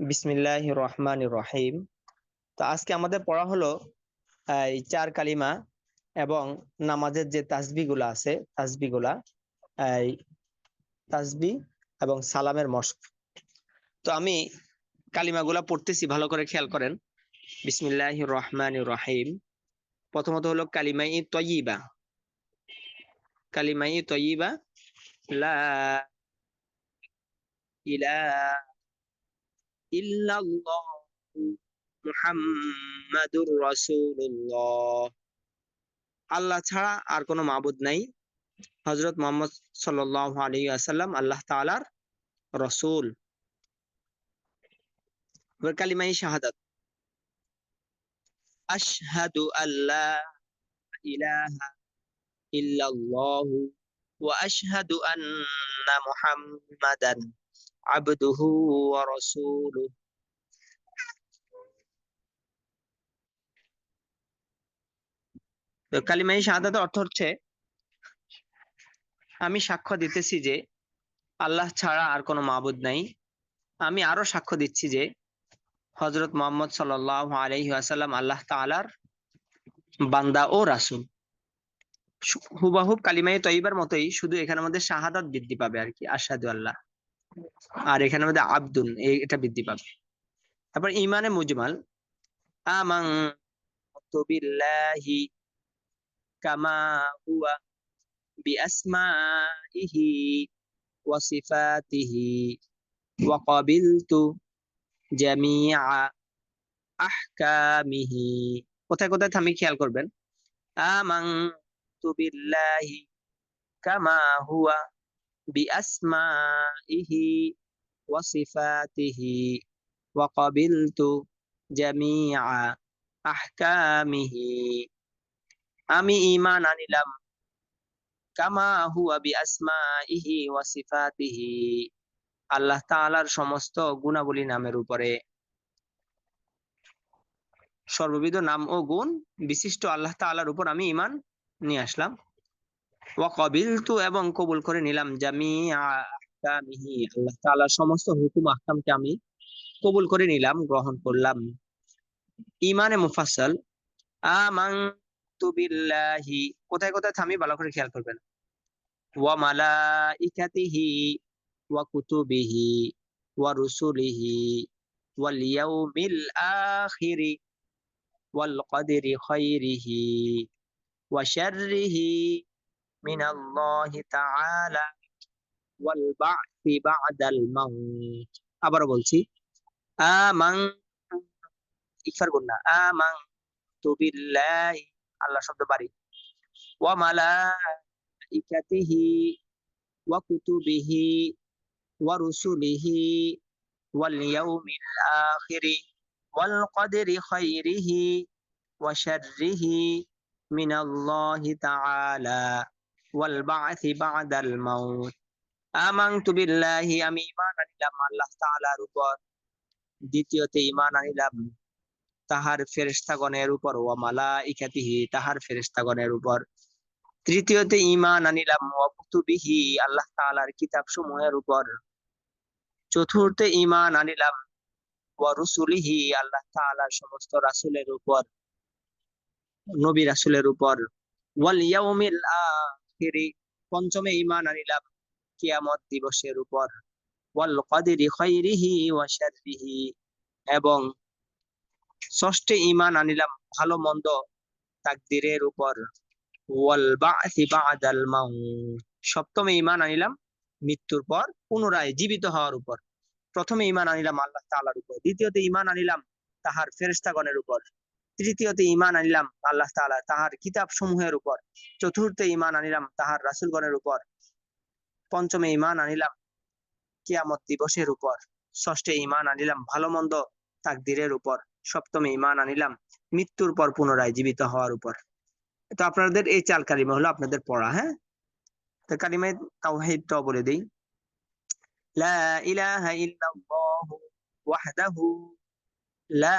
বিসমিল্লাহ রহমান রহিম তো আজকে আমাদের পড়া হলো, এই চার কালিমা এবং নামাজের যে তাসবিগুলা আছে তাসবিগুলা এই তাসবি এবং সালামের মস্ক। তো আমি কালিমাগুলা পড়তেছি, ভালো করে খেয়াল করেন। বিসমিল্লাহ রহমান রহিম প্রথমত হলো, কালিমাই তয়িবা। কালিমাই তয়িবা, লা ইলাহা ইল্লাল্লাহ মুহাম্মাদুর রাসূলুল্লাহ আল্লাহ ছাড়া আর কোনো মাবুদ নাই। হযরত মুহাম্মদ সাল্লাল্লাহু আলাইহি ওয়াসাল্লাম আল্লাহ তাআলার রাসূল। এবার কালিমায়ে শাহাদাত। আশহাদু আল্লা ইলাহা ইল্লাল্লাহু ওয়া আশহাদু আন্না মুহাম্মাদান রাসূলুহু তো কালিমাই শাহাদাতের অর্থ হচ্ছে, আমি সাক্ষ্য দিতেছি যে, আল্লাহ ছাড়া আর কোনো মাবুদ নাই। আমি আরও সাক্ষ্য দিচ্ছি যে হজরত মোহাম্মদ সাল আলহি আসাল্লাম আল্লাহ তালার বান্দা ও রাসুল। হুবাহুব কালিমাই তৈবার মতোই শুধু এখানের মধ্যে শাহাদাত বৃদ্ধি পাবে আর কি আসাদু আল্লাহ। আর এখানে মধ্যে আব্দুল এটা বৃদ্ধি পাবে। তারপর ইমানে মুজমাল আমাং বিল্লাহি কামা হুয়া বিআসমাইহি ওয়া সিফাতিহি ওয়া জামিআ আহকামিহি। কোথায় কোথায়? থামি খেয়াল করবেন। আমাং বিল্লাহি কামা হুয়া بأسمائه وصفاته وقبلت جميع أحكامه আমি ইমান আনিলাম কামা হুয়া বি আসমাইহি ওয়া সিফাতিহি আল্লাহ তাআলার সমস্ত গুণাবলী নামের উপরে সর্ববিধ নাম ও গুণ বিশিষ্ট আল্লাহ তাআলার উপর আমি ইমান নিয়ে আসলাম ওয়াকাবিলতু এবং কবুল করে নিলাম। জামিআ আহকামিহি, আল্লাহ তাআলার সমস্ত হুকুম আহকামকে আমি কবুল করে নিলাম, গ্রহণ করলাম। ইমানে মুফাসসাল, আমানতু বিল্লাহি। কোথায় কোথায় থামি ভালো করে খেয়াল করবেন। ওয়া মালা মালাইকাতিহি ওয়া কুতুবিহি ওয়া রুসুলিহি ওয়াল ইয়াউমিল আখিরি ওয়াল কদরি খাইরিহি ওয়া শাররিহি من الله تعالى والبعث بعد الموت আবার বলছি আমাং ইকফার গুন্না আমাং তু বিল্লাহি আল্লাহ শব্দ বাড়ি ওয়া মালাইকাতিহি ওয়া কুতুবিহি ওয়া রুসুলিহি ওয়াল ইয়াউমিল আখিরি ওয়াল কদরি খাইরিহি ওয়া শাররিহি من الله تعالى ওয়াল বাআসি বাদাল মাউত আমানতু বিল্লাহি আমি ঈমান আনিলাম আল্লাহ তাআলার উপর দ্বিতীয়তে ঈমান আনিলাম তাহার ফেরেশতাগণের উপর ওয়া মালাইকাতিহি তাহার ফেরেশতাগণের উপর তৃতীয়তে ঈমান আনিলাম ওয়া কুতুবিহি আল্লাহ তাআলার কিতাব সমূহের উপর চতুর্থে ঈমান আনিলাম ওয়া রুসুলিহি আল্লাহ তাআলার সমস্ত রাসূলের উপর নবী রাসূলের উপর ওয়াল ইয়াউমিল আখিরি পঞ্চমে ঈমান আনিলাম। কিয়ামত দিবসের উপর। ওয়াল শাররিহি। এবং ষষ্ঠে ইমান আনিলাম ভালো মন্দ তাকদিরের উপর। ওয়াল বা'সি বা'দাল সপ্তমে ইমান আনিলাম মৃত্যুর পর পুনরায় জীবিত হওয়ার উপর। প্রথমে ইমান আনিলাম আল্লাহ তাআলার উপর। দ্বিতীয়তে ইমান আনিলাম তাহার ফেরেশতাগণের উপর। তৃতীয়তে ইমান আনিলাম আল্লাহ তালা তাহার কিতাব সমূহের উপর। চতুর্থে ইমান আনিলাম তাহার রাসুলগণের উপর। পঞ্চমে ইমান আনিলাম কিয়ামত দিবসের উপর। ষষ্ঠে ইমান আনিলাম ভালো মন্দ তাকদিরের উপর। সপ্তমে ইমান আনিলাম মৃত্যুর পর পুনরায় জীবিত হওয়ার উপর। তো আপনাদের এই চাল কালিমা হলো আপনাদের পড়া হ্যাঁ? তো কালিমায় তাওহীদটাও বলে দেই। লা ইলাহা ইল্লাল্লাহু ওয়াহদাহু লা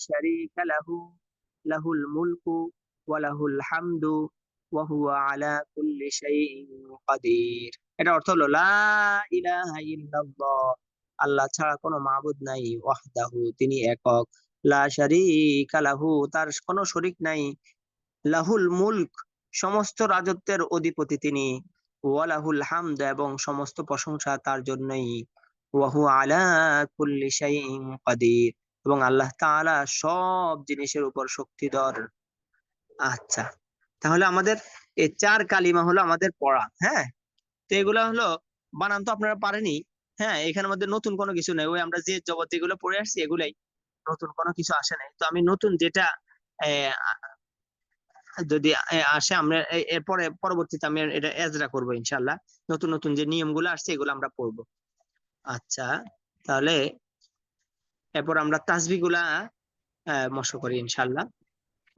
শারীকা লাহু লাহুল মুলকু ওয়া লাহুল হামদু ওয়া হুয়া আলা কুল্লি শাইইন কাদির। এটা অর্থ হলো, লা ইলাহা ইল্লাল্লাহ আল্লাহ ছাড়া কোনো মাবুদ নাই, ওয়াহদাহু, তিনি একক। লা শারীকা লাহু, তার কোনো শরিক নাই। লাহুল মুলক, সমস্ত রাজত্বের অধিপতি তিনি। ওয়ালাহুল হামদ এবং সমস্ত প্রশংসা তার জন্যই। ওয়াহু আলা কুল্লি শাইইন কাদির। এবং আল্লাহ তাআলা সব জিনিসের উপর শক্তিধর। আচ্ছা তাহলে আমাদের এই চার কালিমা হলো আমাদের পড়া হ্যাঁ? তো এগুলা হলো, বানান তো আপনারা পারেনি হ্যাঁ? এখানের মধ্যে নতুন কোনো কিছু নেই, ওই আমরা যে জগৎ যেগুলো পড়ে আসছি এগুলাই নতুন কোনো কিছু আসে নাই। তো আমি নতুন যেটা যদি আসে আমরা এরপরে পরবর্তীতে আমি এটা এজরা করব ইনশাল্লাহ নতুন নতুন যে নিয়মগুলো আসছে এগুলো আমরা পড়ব। আচ্ছা তাহলে এরপর আমরা তাসবি গুলা মশ করি ইনশাল্লাহ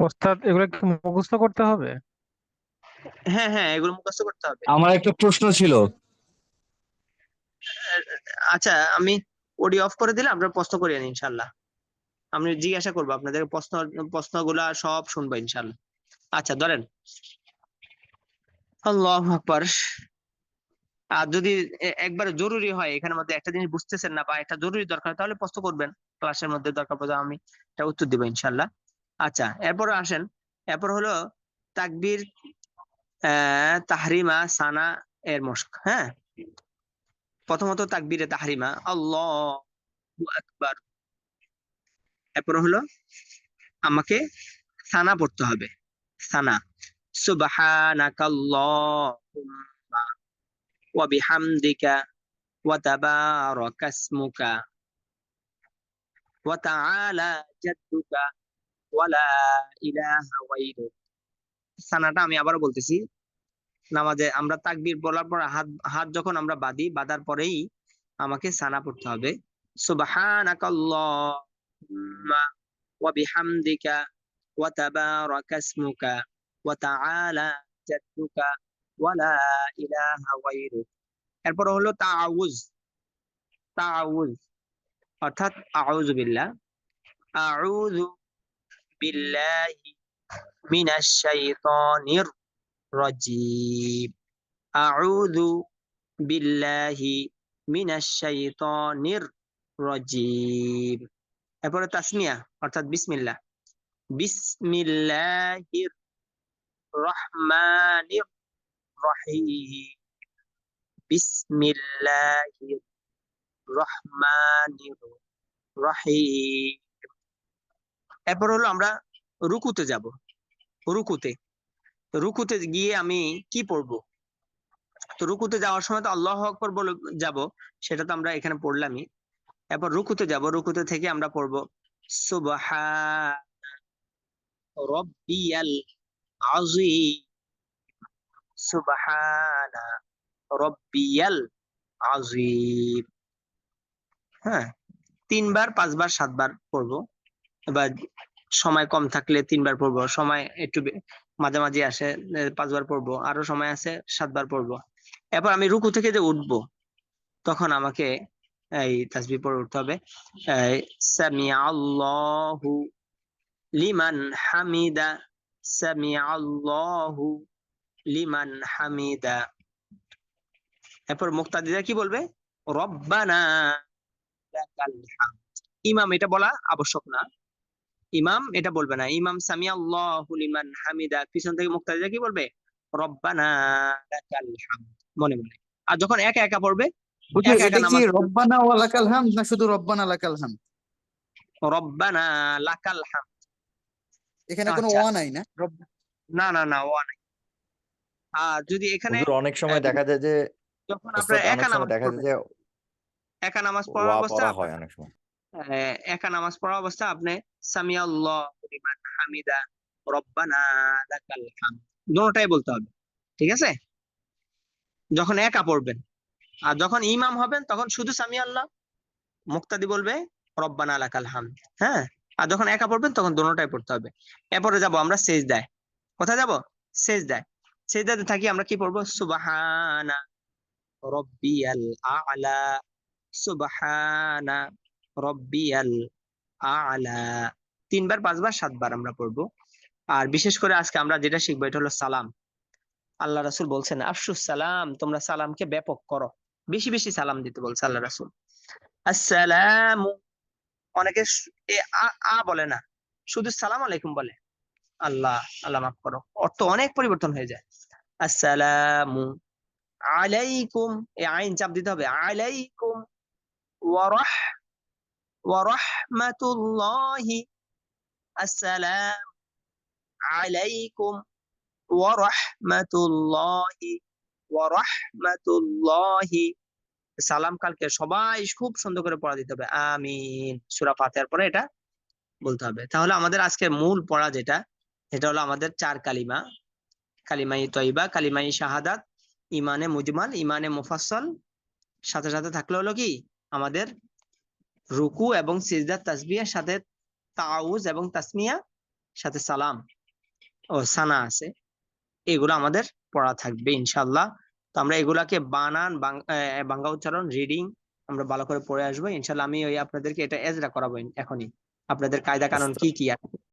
ওস্তাদ এগুলো কি মুখস্থ করতে হবে? হ্যাঁ হ্যাঁ এগুলো মুখস্থ করতে হবে। আমার একটা প্রশ্ন ছিল। আচ্ছা আমি অডিও অফ করে দিলে আপনারা প্রশ্ন করিয়েন ইনশাল্লাহ আমি জিজ্ঞাসা করব আপনাদের প্রশ্ন প্রশ্নগুলা সব শুনব ইনশাল্লাহ আচ্ছা ধরেন। আল্লাহু আকবার। আর যদি একবারে জরুরি হয়, এখানের মধ্যে একটা জিনিস বুঝতেছেন না বা একটা জরুরি দরকার তাহলে প্রশ্ন করবেন। ক্লাসের মধ্যে দরকার পড়ে আমি এটা উত্তর দিব, ইনশাল্লাহ। আচ্ছা এরপর আসেন। এরপর হলো তাকবীর তাহরিমা, সানা, এর মশক হ্যাঁ? প্রথমত তাকবীরে তাহরিমা, আল্লাহু আকবার। এরপর হলো আমাকে সানা পড়তে হবে। সানা, সুবহানাকাল্লাহুম্মা। ইসমুকা ওয়া তাআলা জাদ্দুকা ওয়া লা ইলাহা গায়রুক সানাটা আমি আবারও বলতেছি, নামাজে আমরা তাকবীর বলার পর হাত হাত যখন আমরা বাঁধি, বাঁধার পরেই আমাকে সানা পড়তে হবে। সুবহানাকাল্লাহুম্মা ওয়া বিহামদিকা ওয়া তাবারাকা ইসমুকা ওয়া লা ইলাহা গায়রুক এরপর হলো তাআউজ তাআউজ অর্থাৎ আউযু বিল্লাহ আউযু বিল্লাহি মিনাশ শাইতানির রাজিম আউযু বিল্লাহি মিনাশ শাইতানির রাজিম। এরপরে তাসমিয়া অর্থাৎ বিসমিল্লাহ, বিসমিল্লাহির রহমানির রহিম বিসমিল্লাহির রহমানির রহিম এরপর হলো আমরা রুকুতে যাব। রুকুতে। রুকুতে গিয়ে আমি কি পড়ব? তো রুকুতে যাওয়ার সময় তো আল্লাহ আকবর বলে যাব, সেটা তো আমরা এখানে পড়লামই। এরপর রুকুতে যাব। রুকুতে থেকে আমরা পড়ব, সুবহান রব্বিয়াল আযীম। হ্যাঁ তিনবার, পাঁচবার, সাতবার পড়ব। এবার সময় কম থাকলে তিনবার পড়ব। সময় একটু মাঝামাঝি আসে পাঁচবার পড়ব। আরও সময় আছে, সাতবার পড়ব। এরপর আমি রুকু থেকে যে উঠবো, তখন আমাকে এই তাসবিহ পড়ে উঠতে হবে। সামিআ আল্লাহু লিমান হামিদা সামিআ আল্লাহু লিমান হামিদা। এরপর মুক্তাদিরা কি বলবে? রব্বানা ইমাম এটা বলা আবশ্যক না। ইমাম এটা বলবে না। ইমাম সামি আল্লাহু লিমান হামিদা। পিছন থেকে মুক্তাদিরা কি বলবে? রব্বানা লাকাল হামদ। মনে মনে। আর যখন একা একা পড়বে। রব্বানা ওয়া লাকাল হামদ না শুধু রব্বানা লাকাল হামদ? রব্বানা লাকাল হামদ। এখানে কোনো আচ্ছা। ওয়া নাই না? না না না ও নাই। আর যদি এখানে অনেক সময় দেখা যায় যে যখন আপনার একা নামাজ দেখা যায় যে একা নামাজ পড়ার ওয়া অবস্থা হয় অনেক সময়। একা নামাজ পড়া অবস্থা আপনি সামি আল্লাহ লিমান হামিদা রব্বানা লাকাল হামদ দুটোটাই বলতে হবে ঠিক আছে? যখন একা পড়বেন আর যখন ইমাম হবেন তখন শুধু সামি আল্লাহ মুক্তাদি বলবে রব্বানা লাকাল হামদ হ্যাঁ? আর যখন একা পড়বেন তখন দুটোটাই পড়তে হবে। এরপরে যাব আমরা সেজ দেয় কোথায় যাব? সেজ দেয় সেজদাতে থাকি আমরা কি পড়ব? সুবহানা রব্বিয়াল আ'লা, সুবহানা রব্বিয়াল আ'লা। তিনবার, পাঁচবার, সাতবার আমরা পড়ব। আর বিশেষ করে আজকে আমরা যেটা শিখব, এটা হলো সালাম। আল্লাহ রাসুল বলছেন, আফসুস সালাম, তোমরা সালামকে ব্যাপক করো। বেশি বেশি সালাম দিতে বলছে আল্লাহ রাসুল। আসসালামু, অনেকে আ বলে না। শুধু সালাম আলাইকুম বলে। আল্লাহ আল্লাহ মাফ করো। অর্থ অনেক পরিবর্তন হয়ে যায়। আসসালামু আলাইকুম। এই আইন চাপ দিতে হবে। আলাইকুম ওয়ারাহ ওয়ারাহমাতুল্লাহি আসসালাম আলাইকুম ওয়ারাহমাতুল্লাহি ওয়ারাহমাতুল্লাহি সালাম কালকে সবাই খুব সুন্দর করে পড়া দিতে হবে। আমিন। সূরা ফাতিহার পরে এটা বলতে হবে। তাহলে আমাদের আজকের মূল পড়া যেটা এটা হলো আমাদের চার কালিমা। কালিমাই তয়বা কালিমাই শাহাদাত ইমানে মুজমাল ইমানে মুফাসসল। সাথে সাথে থাকলে হলো কি? আমাদের রুকু এবং সিজদার তাসবিহের সাথে তাউজ এবং তাসমিয়া সাথে সালাম ও সানা আছে। এগুলো আমাদের পড়া থাকবে ইনশাল্লাহ তো আমরা এগুলাকে বানান বাংলা উচ্চারণ রিডিং আমরা ভালো করে পড়ে আসব। ইনশাল্লাহ আমি ওই আপনাদেরকে এটা এজরা করাবো এখনই। আপনাদের কায়দা কানুন কি কি আছে?